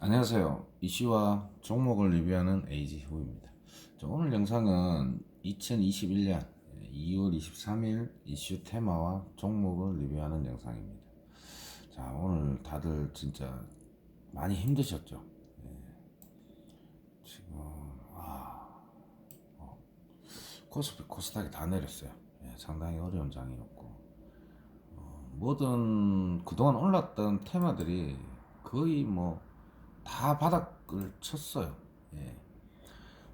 안녕하세요. 이슈와 종목을 리뷰하는 에이지 후입니다. 자, 오늘 영상은 2021년 2월 23일 이슈 테마와 종목을 리뷰하는 영상입니다. 자, 오늘 다들 진짜 많이 힘드셨죠? 예. 지금 아, 어, 코스피 코스닥이 다 내렸어요. 예, 상당히 어려운 장이었고 어, 모든 그동안 올랐던 테마들이 거의 뭐 다 바닥을 쳤어요. 예.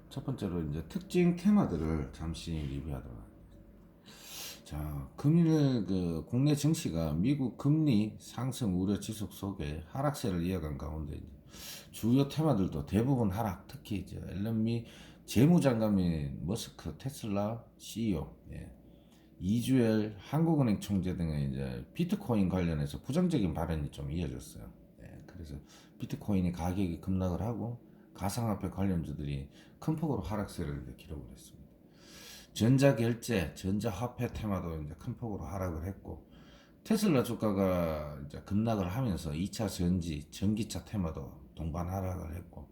첫 번째로 이제 특징 테마들을 잠시 리뷰하도록 하겠습니다. 자, 금일 그 국내 증시가 미국 금리 상승 우려 지속 속에 하락세를 이어간 가운데 주요 테마들도 대부분 하락. 특히 이제 앨런미 재무장관인 머스크 테슬라 CEO, 예. 이주엘 한국은행 총재 등의 이제 비트코인 관련해서 부정적인 발언이 좀 이어졌어요. 예, 그래서 비트코인이 가격이 급락을 하고 가상화폐 관련주들이 큰 폭으로 하락세를 기록을 했습니다. 전자결제, 전자화폐 테마도 이제 큰 폭으로 하락을 했고 테슬라 주가가 이제 급락을 하면서 2차 전지, 전기차 테마도 동반 하락을 했고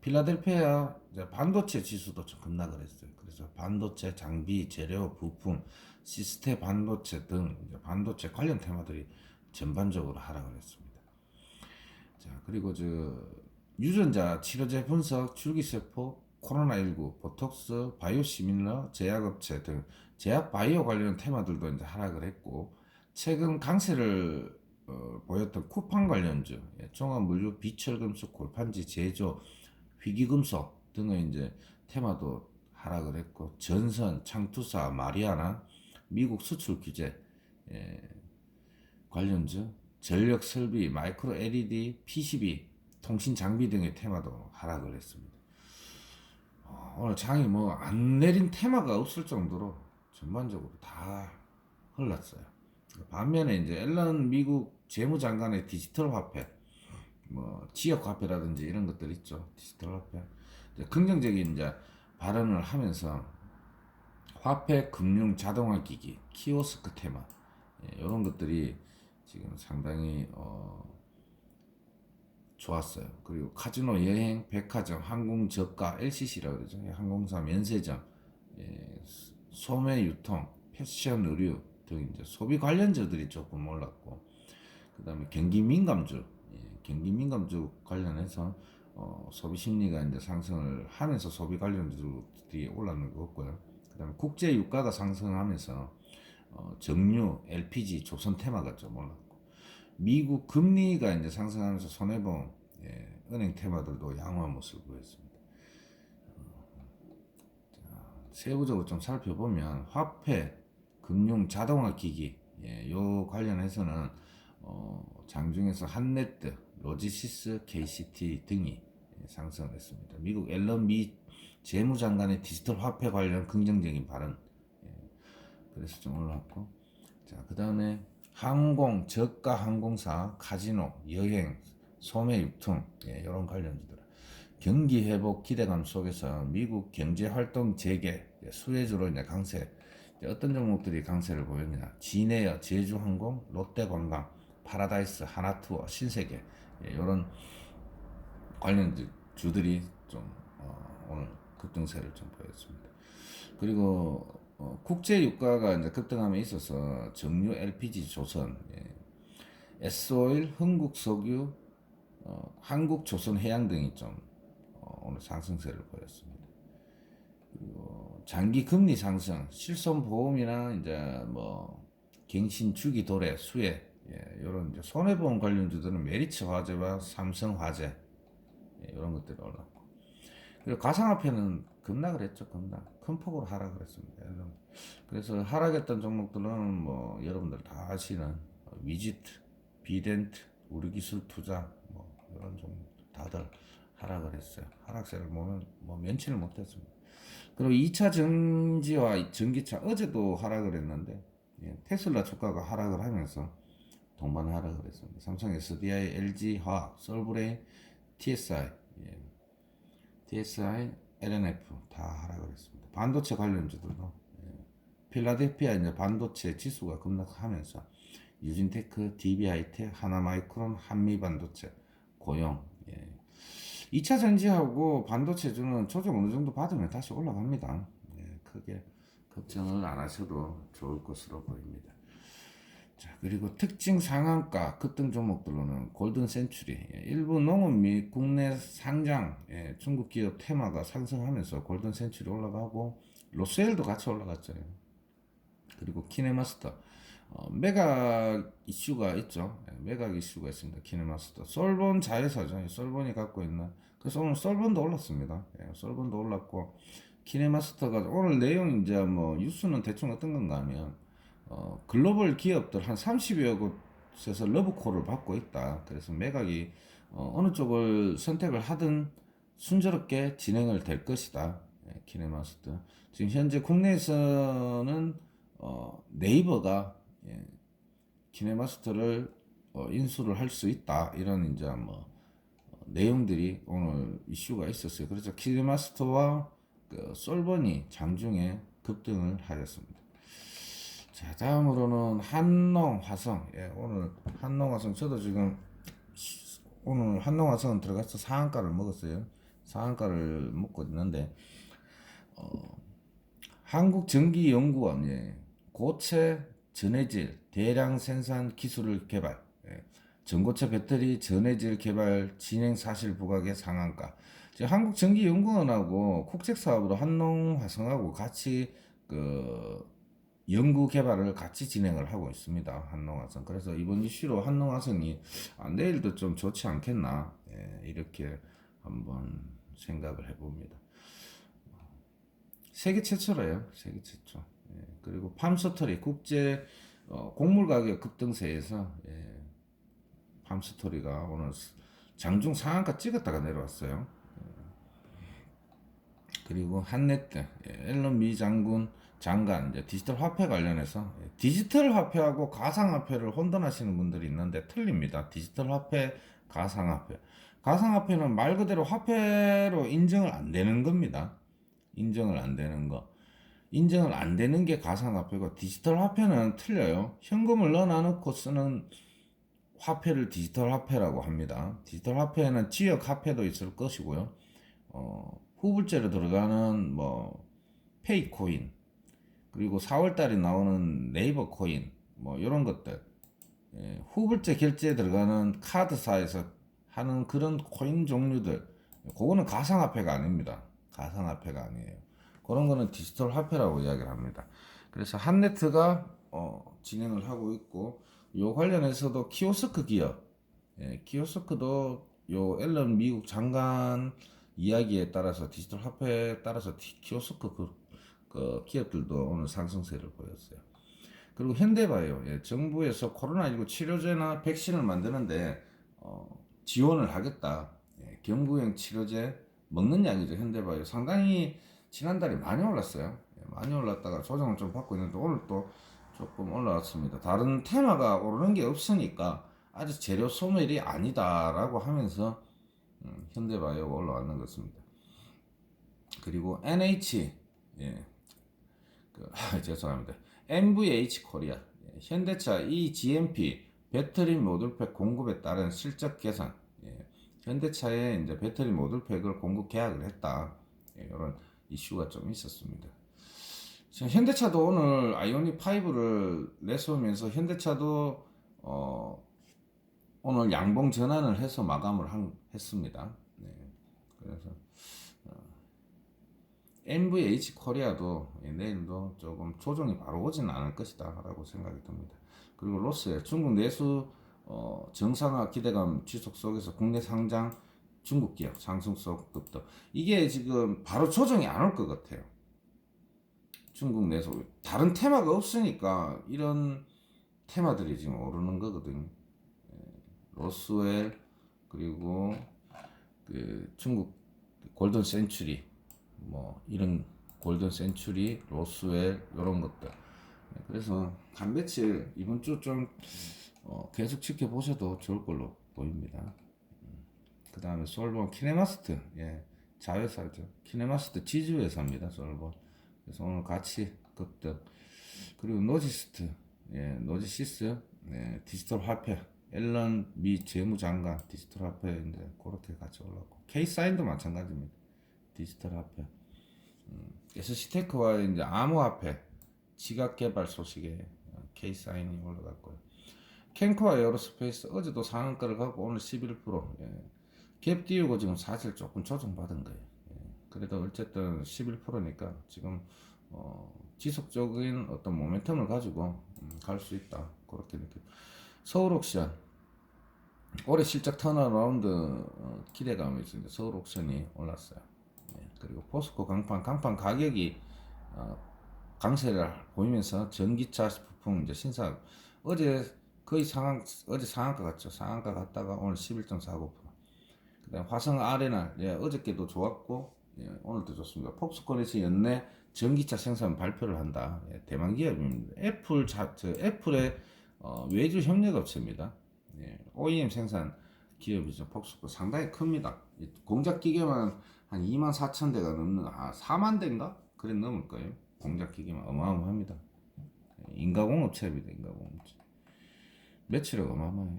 필라델피아 반도체 지수도 좀 급락을 했어요. 그래서 반도체 장비, 재료, 부품, 시스템 반도체 등 반도체 관련 테마들이 전반적으로 하락을 했습니다. 자, 그리고 저 유전자 치료제 분석, 줄기세포, 코로나19, 보톡스, 바이오 시밀러, 제약업체 등 제약 바이오 관련 테마들도 이제 하락을 했고 최근 강세를 어, 보였던 쿠팡 관련주, 예, 종합물류, 비철금속, 골판지, 제조, 희귀금속 등의 이제 테마도 하락을 했고 전선, 창투사, 마리아나, 미국 수출 규제 예, 관련주, 전력 설비, 마이크로 LED, PCB, 통신 장비 등의 테마도 하락을 했습니다. 어, 오늘 장이 뭐 안 내린 테마가 없을 정도로 전반적으로 다 흘렀어요. 반면에 이제 앨런 미국 재무장관의 디지털 화폐, 뭐 지역 화폐라든지 이런 것들 있죠. 디지털 화폐. 이제 긍정적인 이제 발언을 하면서 화폐, 금융, 자동화 기기, 키오스크 테마 예, 이런 것들이 지금 상당히 어, 좋았어요. 그리고 카지노, 여행, 백화점, 항공 저가, LCC라 그러죠. 항공사 면세점, 예, 소매 유통, 패션 의류 등 이제 소비 관련주들이 조금 올랐고, 그 다음에 경기 민감주, 예, 경기 민감주 관련해서 어, 소비 심리가 이제 상승을 하면서 소비 관련주들이 올랐는 것 같고요. 그 다음에 국제 유가가 상승하면서 어, 정유, LPG, 조선 테마가 좀 올랐고 미국 금리가 이제 상승하면서 손해보험, 예, 은행 테마들도 양호한 모습을 보였습니다. 어, 자, 세부적으로 좀 살펴보면 화폐, 금융, 자동화 기기, 예, 요 관련해서는 어, 장중에서 한네트, 로지시스, KCT 등이 예, 상승했습니다. 미국 앨런 미 재무장관의 디지털 화폐 관련 긍정적인 발언 그래서 좀 올랐고. 자그 다음에 항공 저가 항공사 카지노 여행 소매 유통 예, 이런 관련주들. 경기 회복 기대감 속에서 미국 경제 활동 재개 예, 수혜주로 이제 강세. 이제 어떤 종목들이 강세를 보였냐. 진에어 제주항공 롯데관광 파라다이스 하나투어 신세계. 예, 이런 관련주들이 좀 어, 오늘 급등세를 좀 보였습니다. 그리고 어, 국제 유가가 이제 급등함에 있어서 정유, LPG, 조선, 예, S오일, 흥국 석유, 어, 한국 조선 해양 등이 좀 어, 오늘 상승세를 보였습니다. 그리고 장기 금리 상승, 실손 보험이나 이제 뭐 갱신 주기 도래, 수혜 예, 이런 이제 손해보험 관련주들은 메리츠 화재와 삼성 화재 예, 이런 것들이 올랐고 그리고 가상화폐는 급락을 했죠, 급락. 큰 폭으로 하락을 했습니다. 그래서 하락했던 종목들은 뭐 여러분들 다 아시는 위지트, 비덴트, 우리기술 투자 뭐 이런 종목 다들 하락을 했어요. 하락세를 보면 뭐 면치를 못했습니다. 그리고 2차 전지와 전기차 어제도 하락을 했는데 예, 테슬라 주가가 하락을 하면서 동반 하락을 했습니다. 삼성 SDI, LG 화학, 솔브레인, TSI, 예, TSI, LNF 다 하락을 했습니다. 반도체 관련주들도 예, 필라델피아 이제 반도체 지수가 급락하면서 유진테크, DB하이텍, 하나마이크론, 한미반도체, 고용, 예, 2차 전지하고 반도체주는 조정 어느 정도 받으면 다시 올라갑니다. 예, 크게 걱정을 안 하셔도 좋을 것으로 보입니다. 자, 그리고 특징 상한가 급등 종목들로는 골든 센츄리, 예, 일부 농업 및 국내 상장 예, 중국 기업 테마가 상승하면서 골든 센츄리 올라가고 로스웰도 같이 올라갔죠. 그리고 키네마스터 어, 매각 이슈가 있죠. 예, 매각 이슈가 있습니다. 키네마스터 솔본 자회사죠. 솔본이 갖고 있는 그래서 오늘 솔본도 올랐습니다. 예, 솔본도 올랐고 키네마스터가 오늘 내용 이제 뭐 뉴스는 대충 어떤 건가 하면 어, 글로벌 기업들 한 30여 곳에서 러브콜을 받고 있다. 그래서 매각이 어, 어느 쪽을 선택을 하든 순조롭게 진행을 될 것이다. 예, 키네마스터. 지금 현재 국내에서는 어, 네이버가 예, 키네마스터를 어, 인수를 할 수 있다. 이런 이제 뭐 어, 내용들이 오늘 이슈가 있었어요. 그래서 키네마스터와 그 솔본이 장중에 급등을 하였습니다. 자, 다음으로는 한농 화성. 예, 오늘 한농 화성 저도 지금 시- 오늘 한농 화성 들어가서 상한가를 먹었어요. 상한가를 먹고 있는데 어, 한국전기연구원 예, 고체 전해질 대량 생산 기술을 개발. 예, 전고체 배터리 전해질 개발 진행 사실 부각의 상한가. 한국전기연구원하고 국책 사업으로 한농 화성하고 같이 그 연구 개발을 같이 진행을 하고 있습니다. 한농화성. 그래서 이번 이슈로 한농화성이 아, 내일도 좀 좋지 않겠나 예, 이렇게 한번 생각을 해봅니다. 세계 최초래요. 세계 최초. 예, 그리고 팜스토리 국제 어, 곡물 가격 급등세에서 예, 팜스토리가 오늘 장중 상한가 찍었다가 내려왔어요. 그리고 한네트 예, 앨런 미 장군 장관 이제 디지털 화폐 관련해서 예, 디지털 화폐하고 가상 화폐를 혼돈하시는 분들이 있는데 틀립니다. 디지털 화폐, 가상 화폐. 가상 화폐는 말 그대로 화폐로 인정을 안 되는 겁니다. 인정을 안 되는 거. 인정을 안 되는 게 가상 화폐고 디지털 화폐는 틀려요. 현금을 넣어 놓고 쓰는 화폐를 디지털 화폐라고 합니다. 디지털 화폐는 지역 화폐도 있을 것이고요. 어, 후불제로 들어가는 뭐 페이코인 그리고 4월달에 나오는 네이버 코인 뭐 이런 것들. 예, 후불제 결제에 들어가는 카드사에서 하는 그런 코인 종류들. 그거는 가상화폐가 아닙니다. 가상화폐가 아니에요. 그런 거는 디지털 화폐라고 이야기를 합니다. 그래서 한네트가 어, 진행을 하고 있고 요 관련해서도 키오스크 기업. 예, 키오스크도 요 앨런 미국 장관 이야기에 따라서 디지털 화폐에 따라서 티- 키오스크 그, 그 기업들도 오늘 상승세를 보였어요. 그리고 현대바이오 예, 정부에서 코로나19 치료제나 백신을 만드는데 어, 지원을 하겠다. 예, 경구형 치료제 먹는 약이죠 현대바이오 상당히 지난달에 많이 올랐어요. 예, 많이 올랐다가 조정을 좀 받고 있는데 오늘 또 조금 올라왔습니다. 다른 테마가 오르는 게 없으니까 아직 재료 소멸이 아니다라고 하면서 음, 현대바이오가 올라왔는 것입니다. 그리고 NH 예, 그, 죄송합니다. MVH 코리아 예, 현대차 이 GMP 배터리 모듈팩 공급에 따른 실적 개선 예, 현대차에 이제 배터리 모듈팩을 공급 계약을 했다 예, 이런 이슈가 좀 있었습니다. 현대차도 오늘 아이오닉 5를 내세우면서 현대차도 어, 오늘 양봉 전환을 해서 마감을 한, 했습니다. 네. 그래서 어, MVH 코리아도 예, 내일도 조금 조정이 바로 오지는 않을 것이다 라고 생각이 듭니다. 그리고 로스웰 중국 내수 어, 정상화 기대감 지속 속에서 국내 상장 중국 기업 상승 속 급등 이게 지금 바로 조정이 안 올 것 같아요. 중국 내수 다른 테마가 없으니까 이런 테마들이 지금 오르는 거거든요. 로스웰 그리고 그 중국 골든 센츄리 뭐 이런 골든 센츄리 로스웰 이런 것들. 그래서 단백질 이번 주좀 어, 계속 지켜보셔도 좋을 걸로 보입니다. 그 다음에 솔본 키네마스트. 예 자회사죠. 키네마스트 지주회사입니다 솔본. 그래서 오늘 같이 급등 그리고 노지스트. 예 노지시스. 예, 디지털 화폐. 앨런 미 재무장관 디지털 화폐 이제 그렇게 같이 올랐고. K 사인도 마찬가지입니다. 디지털 화폐. 음, SC테크와 이제 암호화폐 지각 개발 소식에 K 사인이 올라갔고요. 캔코와 에어로스페이스 어제도 상한가를 갖고 오늘 11% 예. 갭 띄우고 지금 사실 조금 조정받은 거예요. 예. 그래도 어쨌든 11%니까 지금 어, 지속적인 어떤 모멘텀을 가지고 음, 갈수 있다 그렇게 느껴. 서울 옥션 올해 실적 턴어라운드 어, 기대감이 있습니다. 서울 옥션이 올랐어요. 예. 그리고 포스코 강판 강판 가격이 어, 강세를 보이면서 전기차 부품 이제 신사 어제 거의 상한 어제 상한가 갔죠. 상한가 갔다가 오늘 11.49%. 그다음 화성 아레나 예, 어저께도 좋았고 예, 오늘도 좋습니다. 폭스콘에서 연내 전기차 생산 발표를 한다. 예, 대만 기업입니다. 애플 자, 저 애플의 어, 외주 협력 업체입니다. 예, OEM 생산 기업이죠. 폭스콘 상당히 큽니다. 이 공작 기계만 한 2만 4천 대가 넘는 아 4만 대인가? 그래 넘을 거예요. 공작 기계만 어마어마합니다. 예, 인가공 업체입니다. 인가공 업체. 매출액 어마어마해요.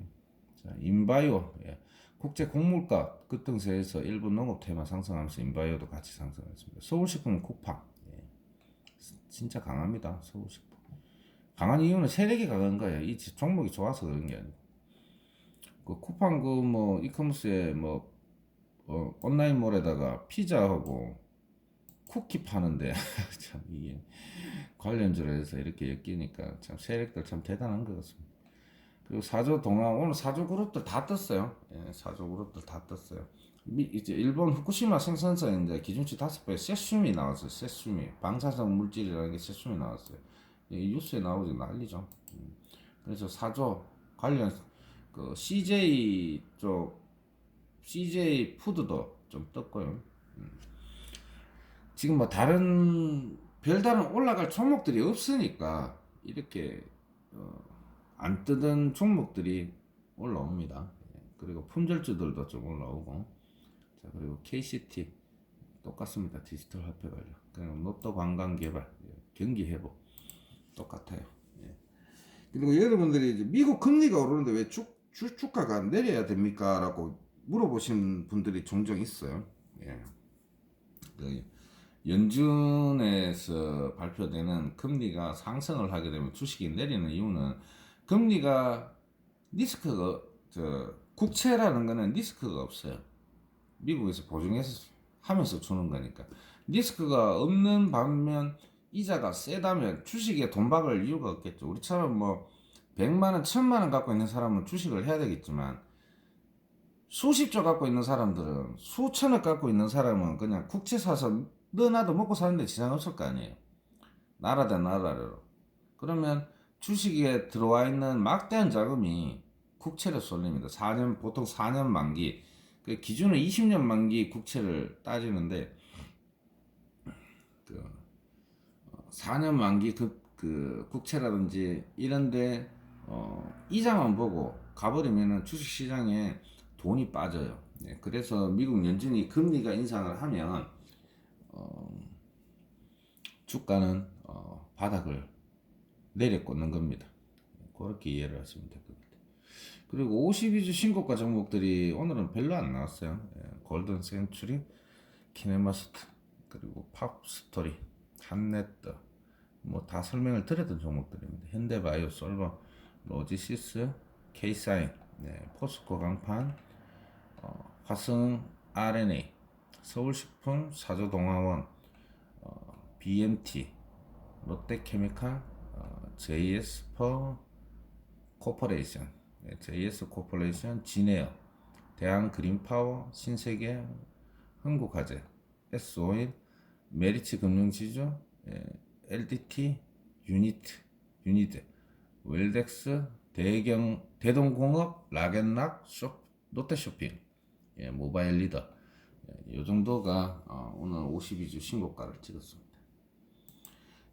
자, 인바이오 예. 국제 곡물가 급등세에서 일본 농업 테마 상승하면서 인바이오도 같이 상승했습니다. 서울식품 쿠팡 예. 진짜 강합니다. 서울식품 강한 이유는 세력이 강한 거예요. 이 종목이 좋아서 그런 게 아니고 그 쿠팡 그 뭐 이커머스에 뭐 어, 온라인몰에다가 피자하고 쿠키 파는데 참 이게 관련주로 해서 이렇게 엮이니까 참 세력들 참 대단한 것 같습니다. 그리고 사조 동아 오늘 사조 그룹들 다 떴어요. 예, 사조 그룹들 다 떴어요. 미, 이제 일본 후쿠시마 이제 기준치 다섯 배 세슘이 나왔어요. 세슘이 방사성 물질이라는 게 세슘이 나왔어요. 이 뉴스에 나오지 난리죠. 음. 그래서 사조 관련 그 CJ 쪽 CJ 푸드도 좀 떴고요. 음. 지금 뭐 다른 별다른 올라갈 종목들이 없으니까 이렇게 어, 안 뜨던 종목들이 올라옵니다. 예, 그리고 품절주들도 좀 올라오고 자 그리고 KCT 똑같습니다. 디지털 화폐 관련 그리고 로또 관광 개발 예, 경기 회복 똑같아요. 예. 그리고 여러분들이 미국 금리가 오르는데 왜 주, 주, 주가가 내려야 됩니까? 라고 물어보시는 분들이 종종 있어요. 예. 그 연준에서 발표되는 금리가 상승을 하게 되면 주식이 내리는 이유는 금리가 리스크가 저 국채라는 거는 리스크가 없어요. 미국에서 보증해서 하면서 주는 거니까 리스크가 없는 반면 이자가 세다면 주식에 돈 박을 이유가 없겠죠. 우리처럼 뭐 100만 원, 1000만 원 갖고 있는 사람은 주식을 해야 되겠지만 수십조 갖고 있는 사람들은 수천억 갖고 있는 사람은 그냥 국채 사서 너나도 먹고 사는데 지장 없을 거 아니에요. 나라 대 나라로. 그러면 주식에 들어와 있는 막대한 자금이 국채를 쏠립니다. 4년 보통 4년 만기 그 기준은 20년 만기 국채를 따지는데 그 4년 만기 그, 그 국채라든지 이런데 어, 이자만 보고 가버리면은 주식 시장에 돈이 빠져요. 네, 그래서 미국 연준이 금리가 인상을 하면 어, 주가는 어, 바닥을 내려꽂는 겁니다. 그렇게 이해를 하시면 될 겁니다. 그리고 52주 신고가 종목들이 오늘은 별로 안 나왔어요. 예, 골든 센츄리, 키네마스트, 그리고 팝스토리, 한네트, 뭐 다 설명을 드렸던 종목들입니다. 현대바이오, 솔버, 로지시스, K사인, 네, 포스코 강판, 어, 화성 RNA, 서울식품, 사조동아원, 어, BMT, 롯데케미칼, 어, JS퍼 코퍼레이션, 네, JS 코퍼레이션, 진에어, 대한 그린파워, 신세계, 흥국화재, S오일, 메리츠 금융지주, 예, LDT, 유니트, 유니드, 웰덱스, 대경, 대동공업, 락앤락, 쇼, 롯데쇼핑, 예, 모바일 리더, 예, 이 정도가 어, 오늘 52주 신고가를 찍었습니다.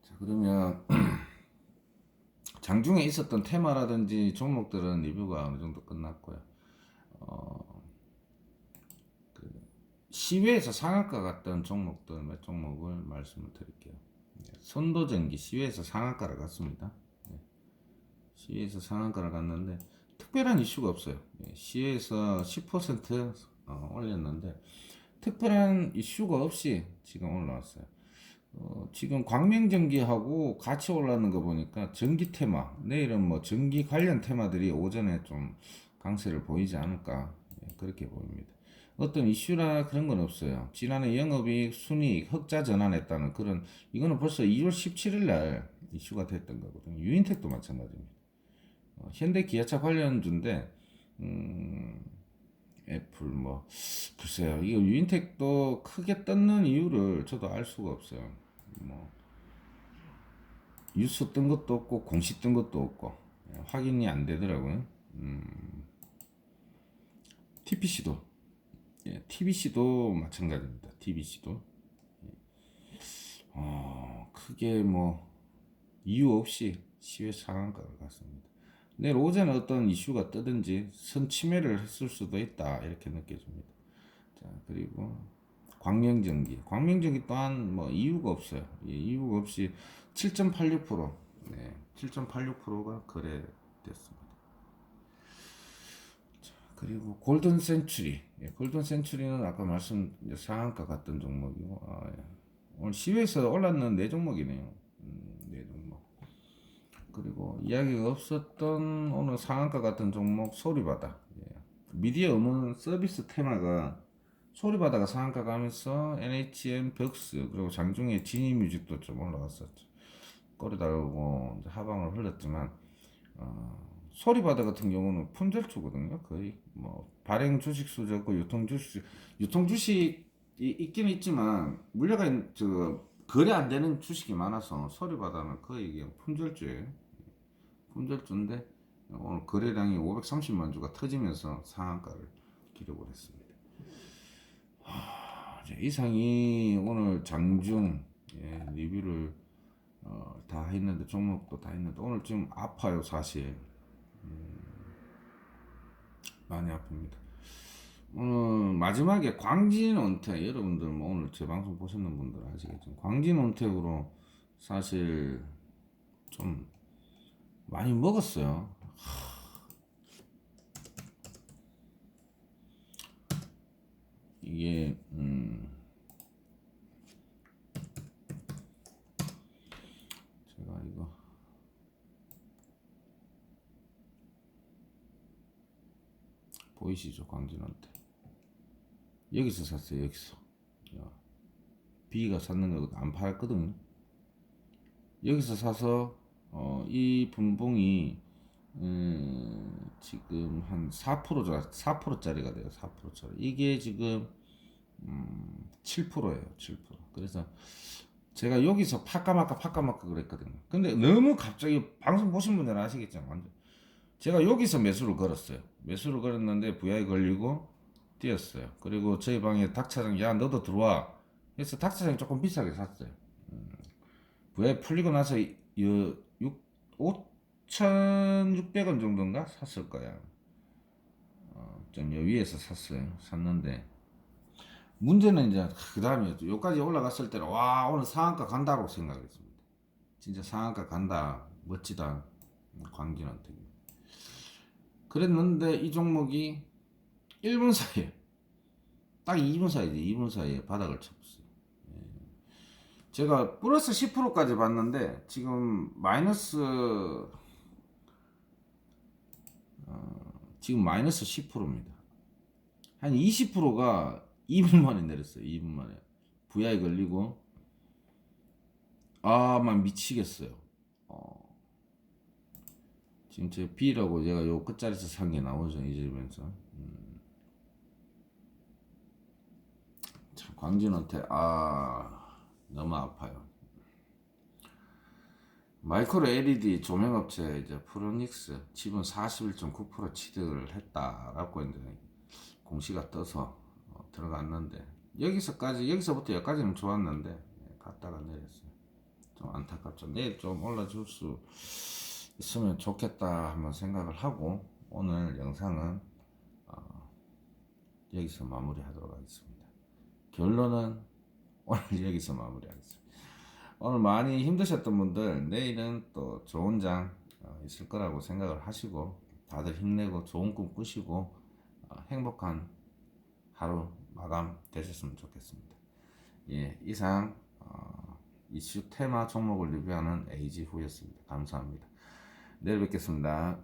자 그러면 장중에 있었던 테마라든지 종목들은 리뷰가 어느 정도 끝났고요. 어, 그 시외에서 상한가 갔던 종목들 몇 종목을 말씀을 드릴게요. 네, 선도전기 시외에서 상한가를 갔습니다. 네, 시외에서 상한가를 갔는데 특별한 이슈가 없어요. 예, 시에서 10% 어, 올렸는데 특별한 이슈가 없이 지금 올라왔어요. 어, 지금 광명전기하고 같이 올라오는 거 보니까 전기 테마, 내일은 뭐 전기 관련 테마들이 오전에 좀 강세를 보이지 않을까 예, 그렇게 보입니다. 어떤 이슈나 그런 건 없어요. 지난해 영업이익, 순이익, 흑자 전환했다는 그런 이거는 벌써 2월 17일 날 이슈가 됐던 거거든요. 유인텍도 마찬가지입니다. 어, 현대 기아차 관련주인데 음, 애플 뭐 글쎄요. 이거 유인텍도 크게 떴는 이유를 저도 알 수가 없어요. 뭐 뉴스 뜬 것도 없고 공시 뜬 것도 없고 예, 확인이 안 되더라고요. 음, TPC도 예, TBC도 마찬가지입니다. TBC도 어, 크게 뭐 이유 없이 시외 상한가를 갔습니다. 내일 오전에 어떤 이슈가 뜨든지 선침해를 했을 수도 있다 이렇게 느껴집니다. 자 그리고 광명전기, 광명전기 또한 뭐 이유가 없어요. 예, 이유가 없이 7.86%, 네, 7.86%가 거래됐습니다. 자, 그리고 골든 센츄리, 예, 골든 센츄리는 아까 말씀 상한가 같던 종목이고 아, 예. 오늘 시외에서 올랐는 네 종목이네요. 음, 네 종목. 그리고 이야기가 없었던 오늘 상한가 같은 종목 소리바다. 예. 미디어 음원 서비스 테마가 소리바다가 상한가 가면서 NHN 벽스 그리고 장중에 지니뮤직도 좀 올라갔었죠. 꼬리 달고 이제 하방을 흘렸지만 어, 소리바다 같은 경우는 품절주거든요. 거의 뭐 발행 주식 수적고 유통 주식 유통 주식이 있긴 있지만 물려가 저 거래 안 되는 주식이 많아서 소리바다는 거의 품절주예요. 품절주인데 오늘 거래량이 530만 주가 터지면서 상한가를 기록을 했습니다. 하, 이제 이상이 오늘 장중 예, 리뷰를 어, 다 했는데 종목도 다 했는데 오늘 좀 아파요 사실 음, 많이 아픕니다. 오늘 마지막에 광진 온택 여러분들 뭐 오늘 제 방송 보셨는 분들 아시겠지만 광진 온택으로 사실 좀 많이 먹었어요. 이게 음 제가 이거 보이시죠 광진한테? 여기서 샀어요 여기서. 야, B가 샀는 거안 팔거든요. 여기서 사서 어, 이 분봉이 음, 지금 한 4%자 4%짜리가 돼요. 4%짜리. 이게 지금 음, 7%예요. 7% 그래서 제가 여기서 파까마까 파까마까 그랬거든요. 근데 너무 갑자기 방송 보신 분들은 아시겠죠 완전 제가 여기서 매수를 걸었어요. 매수를 걸었는데 VI 걸리고 뛰었어요. 그리고 저희 방에 닥 차장 야 너도 들어와. 그래서 닥 차장이 조금 비싸게 샀어요. 음, VI 풀리고 나서 이- 여, 6, 5,600원 정도인가 샀을 거야 어, 위에서 샀어요 샀는데 문제는 이제 그 다음에 여기까지 올라갔을 때는 와 오늘 상한가 간다고 생각했습니다. 진짜 상한가 간다 멋지다 광진한테 그랬는데 이 종목이 1분 사이에 딱 2분 사이에 2분 사이에 바닥을. 예. 제가 플러스 10%까지 봤는데 지금 마이너스 어, 지금 마이너스 10%입니다. 한 20%가 2분 만에 내렸어요. 2분 만에. VI 걸리고 아, 막 미치겠어요. 어. 지금 제 B라고 제가 요 끝자리에서 산 게 나오죠. 잊으면서. 음. 참 광진한테 아 너무 아파요. 마이크로 LED 조명업체 이제 프로닉스 지분 41.9% 취득을 했다라고 이제 공시가 떠서 어, 들어갔는데 여기서까지 여기서부터 여기까지는 좋았는데 예, 갔다가 내렸어요. 좀 안타깝죠. 내일 좀 올라줄 수 있으면 좋겠다 한번 생각을 하고 오늘 영상은 어, 여기서 마무리하도록 하겠습니다. 결론은 오늘 여기서 마무리하겠습니다. 오늘 많이 힘드셨던 분들 내일은 또 좋은 장 어, 있을 거라고 생각을 하시고 다들 힘내고 좋은 꿈 꾸시고 어, 행복한 하루 마감 되셨으면 좋겠습니다. 예, 이상 어, 이슈 테마 종목을 리뷰하는 에이지 후였습니다. 감사합니다. 내일 뵙겠습니다.